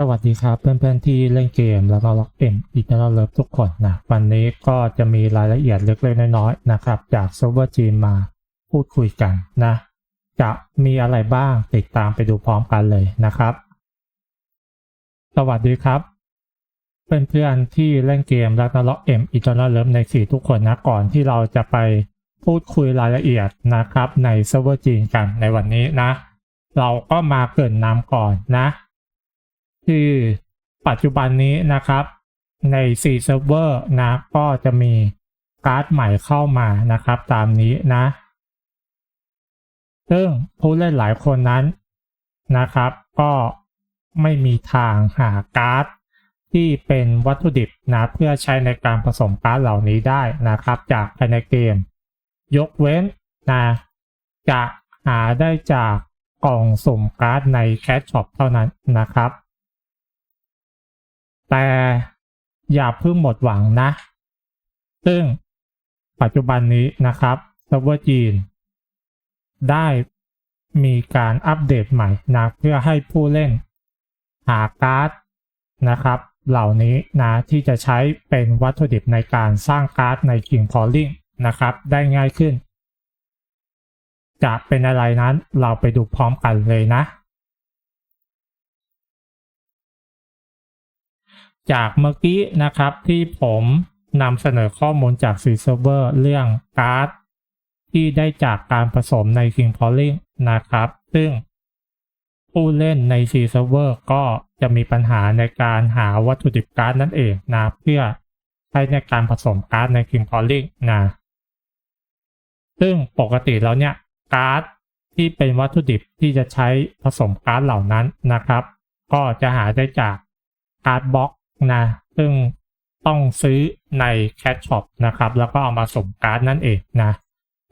สวัสดีครับเพื่อนๆที่เล่นเกมแล้วก็ล็อกเกมอีกแล้วเลิฟทุกคนนะวันนี้ก็จะมีรายละเอียดเล็กๆน้อยๆนะครับ จากเซิร์ฟเวอร์จีนมาพูดคุยกันนะ จะมีอะไรบ้างติดตามไปดูพร้อมกันเลยนะครับ สวัสดีครับเพื่อนๆที่เล่นเกมแล้วก็ล็อกเกมอีกแล้วเลิฟในสี่ทุกคนนะก่อนที่เราจะไปพูดคุยรายละเอียดนะครับ ในเซิร์ฟเวอร์จีนกันในวันนี้นะ เราก็มาเกินนำก่อนนะ คือปัจจุบันนี้นะครับ ใน4เซิร์ฟเวอร์นะก็จะมีการ์ดใหม่เข้ามานะครับ ตามนี้นะ ซึ่งผู้เล่นหลายคนนั้นนะครับ ก็ไม่มีทางหาการ์ดที่เป็นวัตถุดิบนะเพื่อใช้ในการผสมการ์ดเหล่านี้ได้นะครับ จากภายในเกม ยกเว้นนะจะหาได้จากกล่องสุ่มการ์ดในแคชช็อปเท่านั้นนะครับ แต่อย่าเพิ่งหมดหวังนะ ซึ่งปัจจุบันนี้นะครับเซิร์ฟเวอร์จีน ได้มีการอัปเดตใหม่นะ เพื่อให้ผู้เล่นหาการ์ดนะครับ เหล่านี้นะที่จะใช้เป็นวัตถุดิบในการสร้างการ์ดใน King Calling นะครับ ได้ง่ายขึ้น จะเป็นอะไรนั้นเราไปดูพร้อมกันเลยนะ จากเมื่อกี้นะครับที่ผมนำเสนอข้อมูลจากซีเซิร์ฟเวอร์เรื่องการ์ดที่ได้จากการผสมใน King Calling นะครับ ซึ่งผู้เล่นใน C Server ก็จะมีปัญหาในการหาวัตถุดิบการ์ดนั่นเองนะเพื่อใช้ในการผสมการ์ดใน King Calling นะซึ่งปกติแล้วเนี่ยการ์ดที่เป็นวัตถุดิบที่จะใช้ผสมการ์ดเหล่านั้นนะครับ ก็จะหาได้จากการ์ดบล็อก นะซึ่งต้องซื้อในแคชช็อปนะครับแล้วก็เอามาสมการ์ดนั่นเองนะ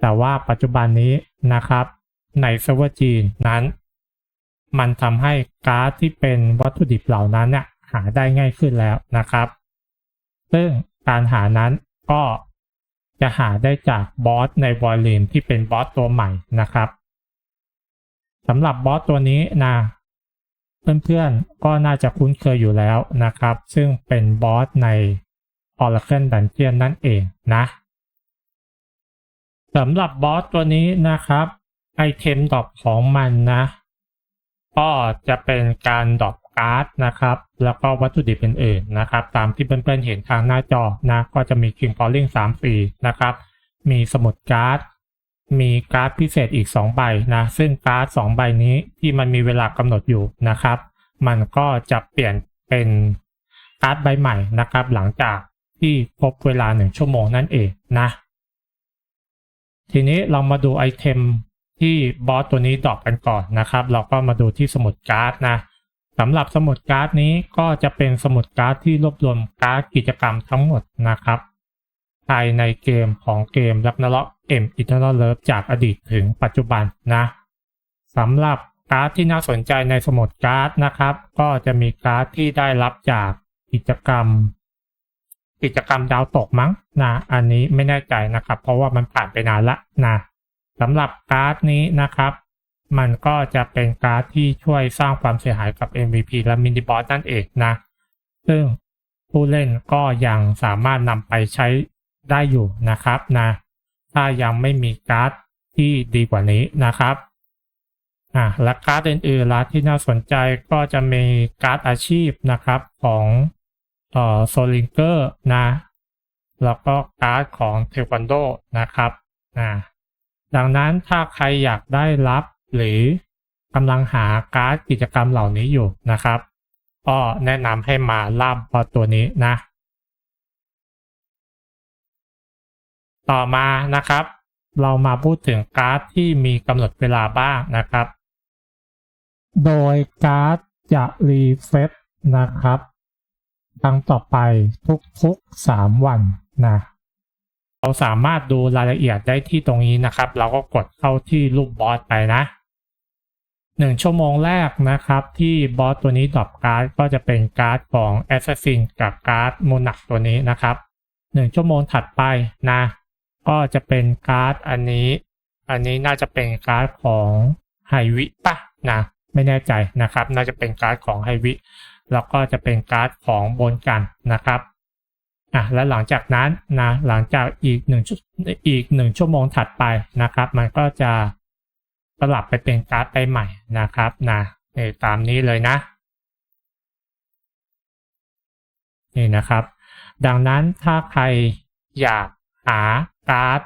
แต่ว่าปัจจุบันนี้นะครับในเซิร์ฟเวอร์จีนนั้น มันทำให้การ์ดที่เป็นวัตถุดิบเหล่านั้นเนี่ยหาได้ง่ายขึ้นแล้วนะครับ ซึ่งการหานั้นก็จะหาได้จากบอสในวอลลุ่มที่เป็นบอสตัวใหม่นะครับสำหรับบอสตัวนี้นะ เพื่อนๆ ก็น่าจะคุ้นเคยอยู่แล้วนะครับ ซึ่งเป็นบอสใน Oracle Dungeon นั่นเองนะสำหรับบอสตัวนี้นะครับไอเทมดรอปของมันนะ ก็จะเป็นการดรอปการ์ดนะครับ แล้วก็วัตถุดิบอื่นๆนะครับ ตามที่เพื่อนๆเห็นทางหน้าจอนะ ก็จะมี King Calling 3ปีนะครับ มีสมุดการ์ด มีการ์ดพิเศษอีก 2 ใบนะ ซึ่งการ์ด2ใบนี้ที่มันมีเวลากำหนดอยู่นะครับ มันก็จะเปลี่ยนเป็นการ์ดใบใหม่นะครับ หลังจากที่ครบเวลา 1 ชั่วโมงนั่นเองนะ ทีนี้เรามาดูไอเทมที่บอสตัวนี้ดรอปกันก่อนนะครับ เราก็มาดูที่สมุดการ์ดนะสำหรับสมุดการ์ดนี้ก็จะเป็นสมุดการ์ดที่รวบรวมการ์ดกิจกรรมทั้งหมดนะครับ ภายในเกมของเกมรักนล็อกเอ็มอิตาเลิฟจากอดีตถึงปัจจุบันนะสำหรับการ์ดที่น่าสนใจในสมุดการ์ดนะครับ ก็จะมีการ์ดที่ได้รับจากกิจกรรม กิจกรรมดาวตกมั้งนะอันนี้ไม่แน่ใจนะครับ เพราะว่ามันผ่านไปนานละนะสำหรับการ์ดนี้นะครับ มันก็จะเป็นการ์ดที่ช่วยสร้างความเสียหายกับ MVP และมินิบอสนั่นเองนะ ซึ่งผู้เล่นก็ยังสามารถนำไปใช้ ได้อยู่นะครับนะถ้ายังไม่มีการ์ดที่ดีกว่านี้นะครับอะและการ์ดอื่นๆละที่น่าสนใจก็จะมีการ์ดอาชีพนะครับของเอ่อโซลิงเกอร์นะแล้วก็การ์ดของเทควันโดนะครับอ่าดังนั้นถ้าใครอยากได้รับหรือกำลังหาการ์ดกิจกรรมเหล่านี้อยู่นะครับก็แนะนำให้มาล่ามพอตัวนี้นะ ต่อมานะครับ เรามาพูดถึงการ์ดที่มีกำหนดเวลาบ้างนะครับ โดยการ์ดจะรีเฟซนะครับดังต่อไปทุกๆ 3 วันนะเราสามารถดูรายละเอียดได้ที่ตรงนี้นะครับ เราก็กดเข้าที่รูปบอสไปนะหนึ่งชั่วโมงแรกนะครับ ที่บอสตัวนี้ดรอปการ์ดก็จะเป็นการ์ดของ Assassin กับการ์ดมูนักตัวนี้นะครับหนึ่งชั่วโมงถัดไปนะ ก็จะเป็นการ์ดอันนี้ อันนี้น่าจะเป็นการ์ดของไฮวิปะนะไม่แน่ใจนะครับ น่าจะเป็นการ์ดของไฮวิแล้วก็จะเป็นการ์ดของบนกันนะครับอะและหลังจากนั้นนะหลังจากอีกหนึ่งอีกหนึ่งชั่วโมงถัดไปนะครับ มันก็จะสลับไปเป็นการ์ดใบใหม่นะครับนะนี่ตามนี้เลยนะนี่นะครับ ดังนั้นถ้าใครอยากหา ก๊าร์ด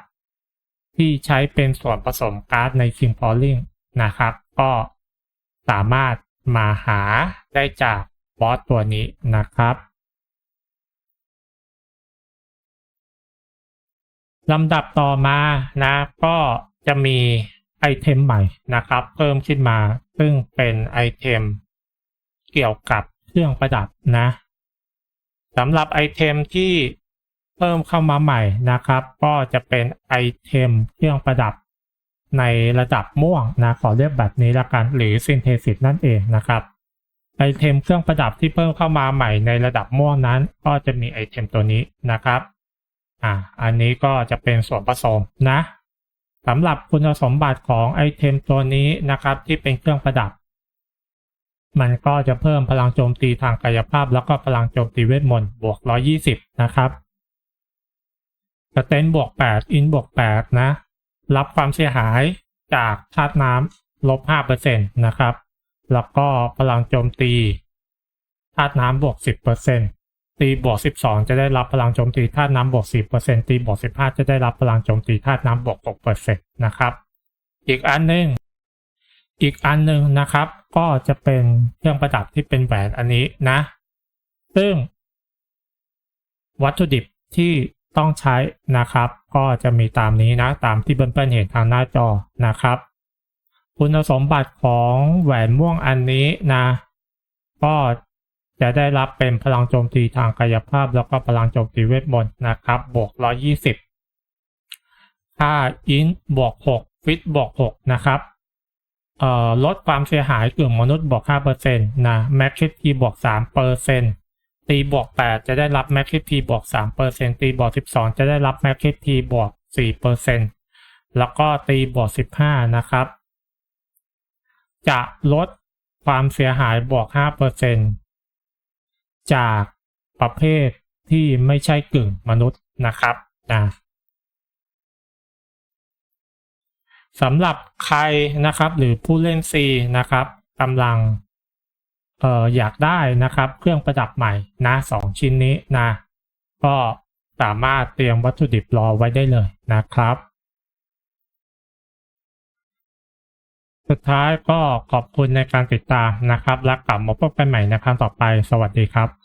ที่ใช้เป็นส่วนผสมก๊าร์ดใน s y m b o l i n g นะครับ ก็สามารถมาหาได้จากบอสตัวนี้นะครับลำดับต่อมานะก็จะมีไอเทมใหม่นะครับ เพิ่มขึ้นมาซึ่งเป็นไอเทมเกี่ยวกับเครื่องประดับนะสำหรับไอเทมที่ พิ่มเข้ามาใหม่นะครับ ก็จะเป็นไอเทมเครื่องประดับในระดับม่วงนะขอเรียกแบบนี้ละกันหรือซินเทซิสนั่นเองนะครับไอเทมเครื่องประดับที่เพิ่มเข้ามาใหม่ในระดับม่วงนั้น ก็จะมีไอเทมตัวนี้นะครับอ่าอันนี้ก็จะเป็นส่วนผสมนะสำหรับคุณสมบัติของไอเทมตัวนี้นะครับ ที่เป็นเครื่องประดับ มันก็จะเพิ่มพลังโจมตีทางกายภาพ แล้วก็พลังโจมตีเวทมนต์บวก 120 นะครับ สเตนบวก8อินบวก8นะ รับความเสียหายจากธาตุน้ำลบ5%นะครับ แล้วก็พลังโจมตีธาตุน้ำบวก 10%ตีบวก 12 จะได้รับพลังโจมตีธาตุน้ำบวก 10%ตีบวก 15 จะได้รับพลังโจมตีธาตุน้ำบวก 6%นะครับ อีกอันหนึ่งอีกอันหนึ่งนะครับ ก็จะเป็นเครื่องประดับที่เป็นแหวนอันนี้นะ ซึ่ง วัตถุดิบที่ ต้องใช้นะครับ ก็จะมีตามนี้นะตามที่เพื่อนๆเห็นทางหน้าจอนะครับ คุณสมบัติของแหวนม่วงอันนี้นะ ก็จะได้รับเป็นพลังโจมตีทางกายภาพ แล้วก็พลังโจมตีเวทมนต์นะครับ บวก 120ถ้าอินบวก 6 ฟิตบวก 6 นะครับเอ่อลดความเสียหายกลุ่มมนุษย์บวก 5%นะแม็กคิทีบวก 3% ตีบวก8จะได้รับแม็กคิทีบวก3%ตีบวก12 จะได้รับแม็กคิทีบวก4%แล้วก็ตีบวก15 นะครับ จะลดความเสียหายบวก5%จากประเภทที่ไม่ใช่กึ่งมนุษย์นะครับนะสำหรับใครนะครับหรือผู้เล่น C นะครับกำลัง เอ่ออยากได้นะครับ เครื่องประดับใหม่นะสองชิ้นนี้นะก็สามารถเตรียมวัตถุดิบรอไว้ได้เลยนะครับ สุดท้ายก็ขอบคุณในการติดตามนะครับ และกลับมาพบกันใหม่ในครั้งต่อไป สวัสดีครับ